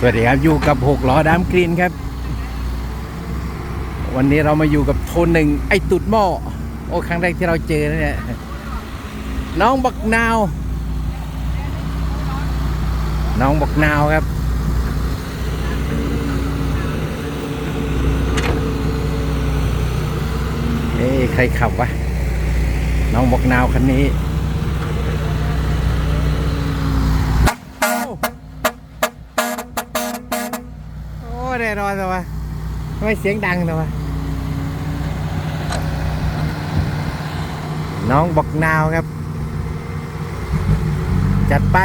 สวัสดีครับ อยู่กับหกล้อดามกรีนครับ วันนี้เรามาอยู่กับโทนหนึ่งไอตุดหม้อโอ้ครั้งแรกที่เราเจอนะเนี่ย น้องบักนาว น้องบักนาวครับ เอ้ใครขับวะ น้องบักนาวคันนี้ อ้แน่นอนเลยวะทำไมเสียงดังเลยวะน้องบอกนาวครับ จัดไป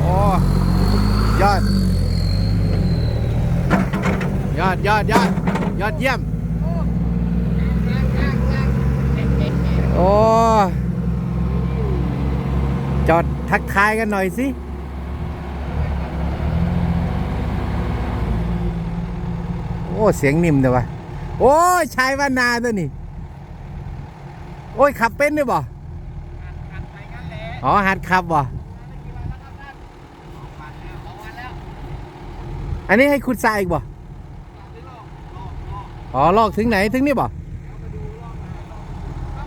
โอ้ยอด ยอดยอดยอดยอดเยี่ยม โอ้ จอดทักทายกันหน่อยสิ อ้เสียงนิ่มเลยวะโอ้ยชายบ้านนาตัวนี้โอ้ยขับเป็นด้วยบ่อ๋อหัดขับบ่อันนี้ให้คุณทรายอีกบ่อ๋อลอกถึงไหนถึงนี่บ่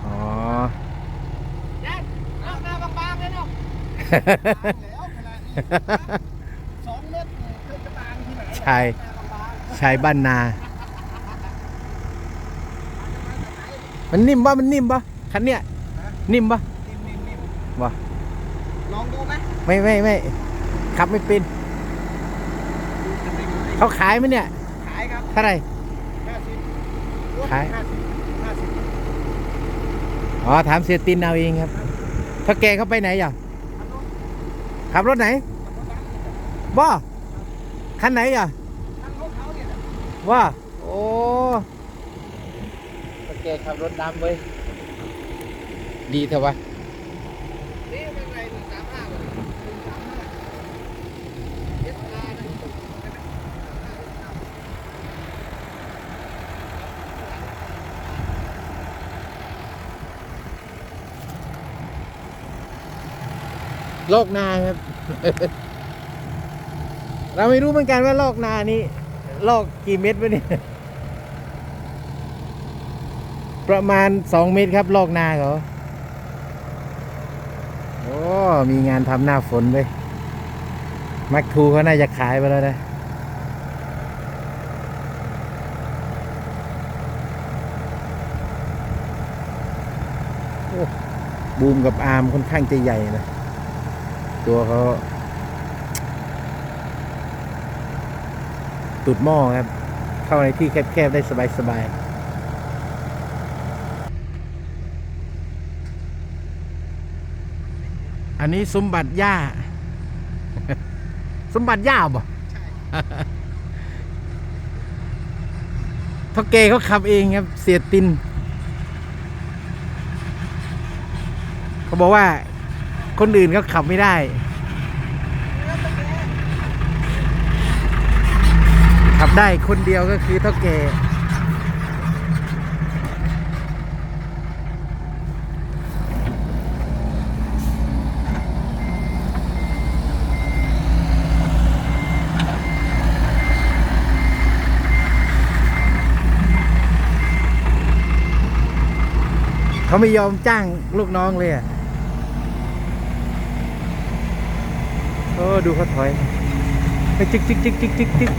อ๋อหน้าบางๆเลยเนาะแล้วขนาดนี้สองเมตรเนี่ยเคยจะบางที่ไหนชาย ชายบ้านนา มันนิ่มปะมันนิ่มปะคันเนี้ยนิ่มปะนิ่มๆวะๆลองดูไหมไม่ไม่ไม่ขับไม่เป็นเขาขายไหมเนี่ย ขายครับเท่าไหร่ห้าสิบขายห้าสิบห้าสิบอ๋อถามเสียตินเอาเองครับถ้าแกเขาไปไหนอะขับรถไหนบ่คันไหนอะ ทั้งรถเขาเนี่ยนะ ว่า โอ้ถ้าแกขับรถดำเว้ย ดีเถอะวะนี่เป็นไงหนึ่งสามห้าเลยหนึ่งสามห้าเอสอาร์นะโลกนาครับ เราไม่รู้เหมือนกันว่าโลกนานี้ โลกกี่เม็ดวะเนี่ยประมาณสองเมตรครับโลกนาเขาโอ้มีงานทำหน้าฝนเลยมักทูเขาน่าจะขายไปแล้วนะโอ้บูมกับอาร์มค่อนข้างจะใหญ่นะ ตัวเขา ตุดหม้อครับ เข้าในที่แคบๆได้สบายๆอันนี้สมบัติย่า สมบัติย่าบ่เท่าเกเขาขับเองครับ เสียติน เขาบอกว่าคนอื่นเขาขับไม่ได้ ขับได้คนเดียวก็คือเท่าแก่เขาไม่ยอมจ้างลูกน้องเลยอะโอ้ดูเขาถอยไปจิกจิกจิกจิกจิกจิก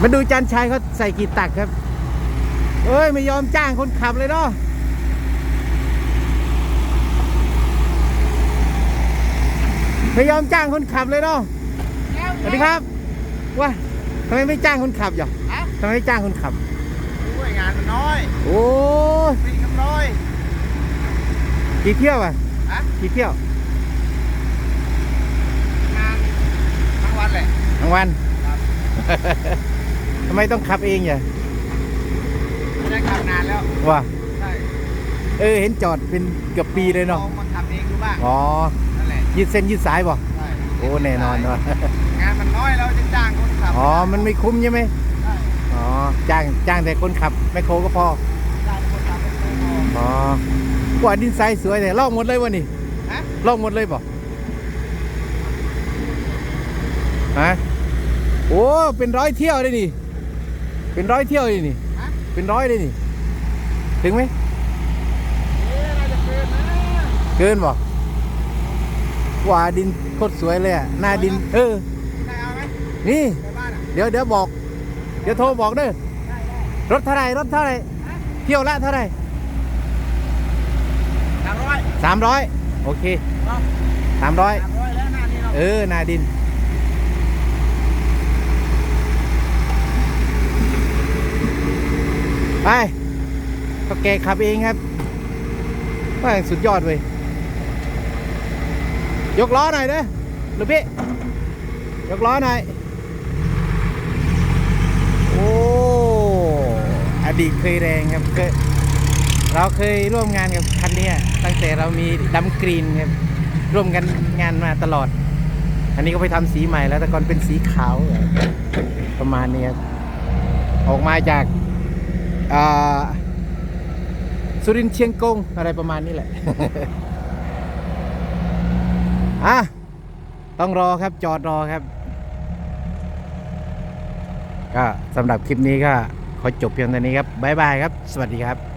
มาดูจานชายเขาใส่กี่ตักครับ เอ้ย ไม่ยอมจ้างคนขับเลยเนาะไม่ยอมจ้างคนขับเลยเนาะสวัสดีครับว้าทำไมไม่จ้างคนขับหรอเอ้าทำไมไม่จ้างคนขับด้วยงานมันน้อย โอ้ยปีกำน้อย กี่เที่ยวอะฮะกี่เที่ยวงานทั้งวันแหละทั้งวันครับ ทำไมต้องขับเองอะไม่ได้ขับนานแล้วว่าใช่เออเห็นจอดเป็นเกือบปีเลยลอเนาะงมาขับเองดูบ้างอ๋อนั่นแหละยืดเส้นยืดสายบ่ใช่โอ้แน่นอนว่ะงานมันน้อยเราจะจ้างคนขับอ๋อมันไม่คุ้มใช่ไหมใช่อ๋อจ้างจ้างแต่คนขับแมคโครก็พอจ้างคนขับเป็นคนพออ๋อกว่าดินทรายสวยเนี่ยลอกหมดเลยวะนี่ฮะลอกหมดเลยบ่ฮะโอ้เป็นร้อยเที่ยวเลยนี่ เป็นร้อยเที่ยวเลยนี่ ฮะเป็นร้อยเลยนี่ ถึงไหม เอ๊ะน่าจะเกินนะเกินบ่กว่าดินโคตรสวยเลยอะหน้าดิน เออใครเอาไหมนี่ในบ้านอะ เดี๋ยวเดี๋ยวบอก เดี๋ยวโทรบอกเด้อได้ได้รถเท่าไหรรถเท่าไหรฮะเที่ยวละเท่าไหรสามร้อยสามร้อยโอเคเนาะสามร้อยสามร้อยแล้วหน้านี้เราเออหนาดิน ไปก็แกขับเองครับว่าสุดยอดเว้ยยกล้อหน่อยเด้อลูกพี่ยกล้อหน่อย โอ้อดีตเคยแรงครับเคยเราเคยร่วมงานกับคันนี้ตั้งแต่เรามีดำกรีนครับร่วมกันงานมาตลอด อันนี้ก็ไปทำสีใหม่แล้วแต่ก่อนเป็นสีขาว ประมาณนี้ครับออกมาจาก สุรินเชียงกงอะไรประมาณนี้แหละ อะ ต้องรอครับจอดรอครับ ก็สำหรับคลิปนี้ก็ขอจบเพียงเท่านี้ครับ บ๊ายบายครับ สวัสดีครับ